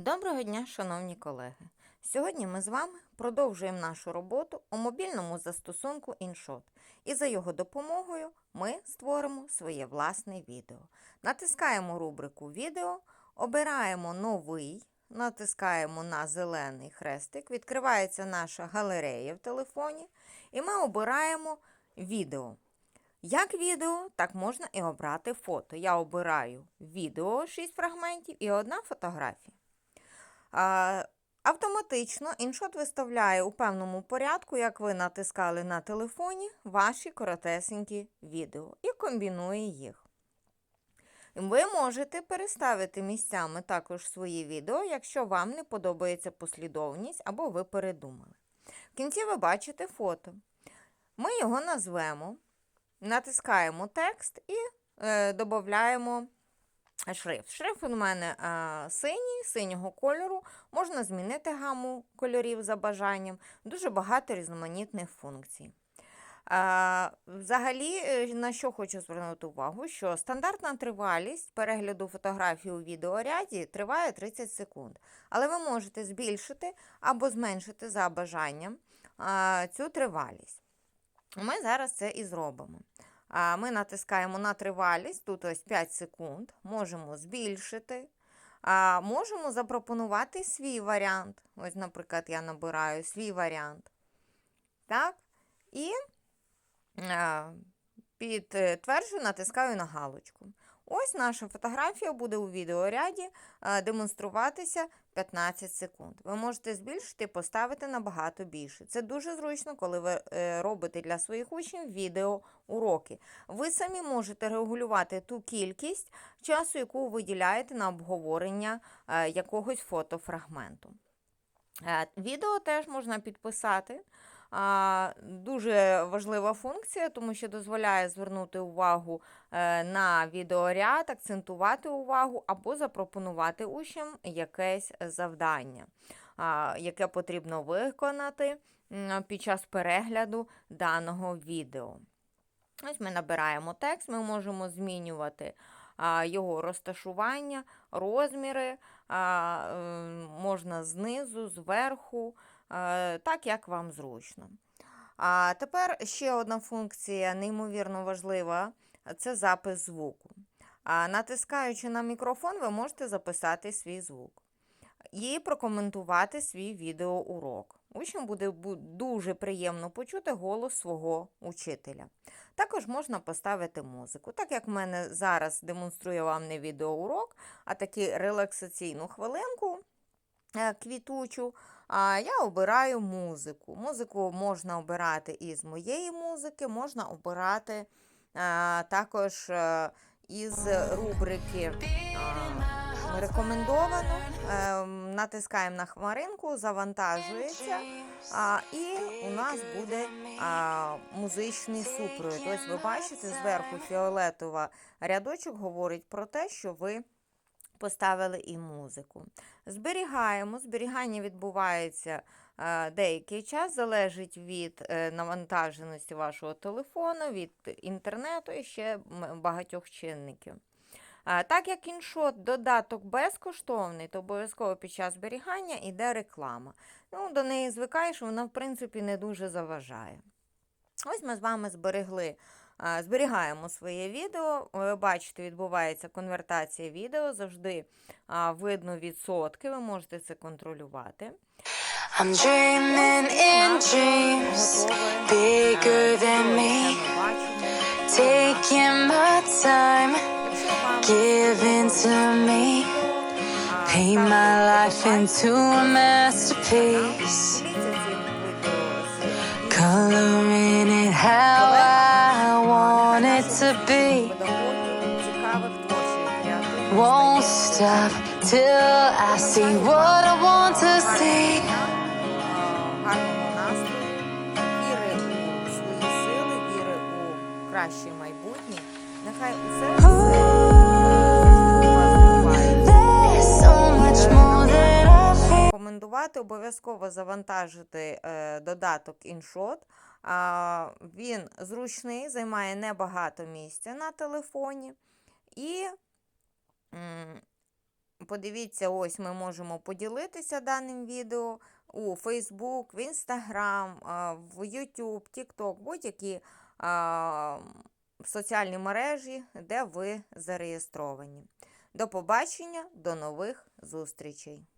Доброго дня, шановні колеги! Сьогодні ми з вами продовжуємо нашу роботу у мобільному застосунку InShot. І за його допомогою ми створимо своє власне відео. Натискаємо рубрику Відео, обираємо новий, натискаємо на зелений хрестик, відкривається наша галерея в телефоні, і ми обираємо відео. Як відео, так можна і обрати фото. Я обираю відео 6 фрагментів і одна фотографія. Автоматично іншот виставляє у певному порядку, як ви натискали на телефоні, ваші коротесенькі відео і комбінує їх. Ви можете переставити місцями також свої відео, якщо вам не подобається послідовність або ви передумали. В кінці ви бачите фото. Ми його назвемо, натискаємо текст і е, додаємо шрифт. Шрифт у мене а, синій, синього кольору. Можна змінити гаму кольорів за бажанням. Дуже багато різноманітних функцій. А, взагалі, е, на що хочу звернути увагу, що стандартна тривалість перегляду фотографій у відеоряді триває 30 секунд. Але ви можете збільшити або зменшити за бажанням цю тривалість. Ми зараз це і зробимо. Ми натискаємо на тривалість, тут ось 5 секунд, можемо збільшити, можемо запропонувати свій варіант. Ось, наприклад, я набираю свій варіант. Так? І підтверджую, натискаю на галочку. Ось наша фотографія буде у відеоряді демонструватися 15 секунд. Ви можете збільшити і поставити набагато більше. Це дуже зручно, коли ви е, робите для своїх учнів відео уроки. Ви самі можете регулювати ту кількість часу, яку ви виділяєте на обговорення е, якогось фотофрагменту. Е, Відео теж можна підписати. Дуже важлива функція, тому що дозволяє звернути увагу е, на відеоряд, акцентувати увагу або запропонувати учням якесь завдання, яке потрібно виконати під час перегляду даного відео. Ось ми набираємо текст, ми можемо змінювати його розташування, розміри, можна знизу, зверху, так як вам зручно. А тепер ще одна функція неймовірно важлива це запис звуку. А, натискаючи на мікрофон, ви можете записати свій звук і прокоментувати свій відеоурок. Учням буде дуже приємно почути голос свого учителя. Також можна поставити музику. Так як в мене зараз демонструю вам не відеоурок, а таку релаксаційну хвилинку е, квітучу, а я обираю музику. Музику можна обирати із моєї музики, можна обирати е, також е, із рубрики рекомендовано. Е, Натискаємо на хмаринку, завантажується, і у нас буде музичний супровід. Ось ви бачите, зверху фіолетова рядочок говорить про те, що ви поставили і музику. Зберігаємо. Зберігання відбувається е, деякий час, залежить від е, навантаженості вашого телефону, від інтернету і ще багатьох чинників. Так як іншот додаток безкоштовний, то обов'язково під час зберігання йде реклама. Ну, до неї звикаєш, вона, в принципі, не дуже заважає. Ось ми з вами зберегли, зберігаємо своє відео. Ви бачите, відбувається конвертація відео, завжди видно відсотки, ви можете це контролювати. I'm dreaming in dreams bigger than me. Taking my time, giving to me. Paint my life into a masterpiece. Won't stop till I see what I want to see. віри у свої сили, віри у краще майбутнє. Нехай усе. Рекомендувати обов'язково завантажити е, додаток InShot. А, він зручний, займає небагато місця на телефоні. І подивіться, ось ми можемо поділитися даним відео у Facebook, в Instagram, в YouTube, TikTok, будь-які соціальні мережі, де ви зареєстровані. До побачення, до нових зустрічей!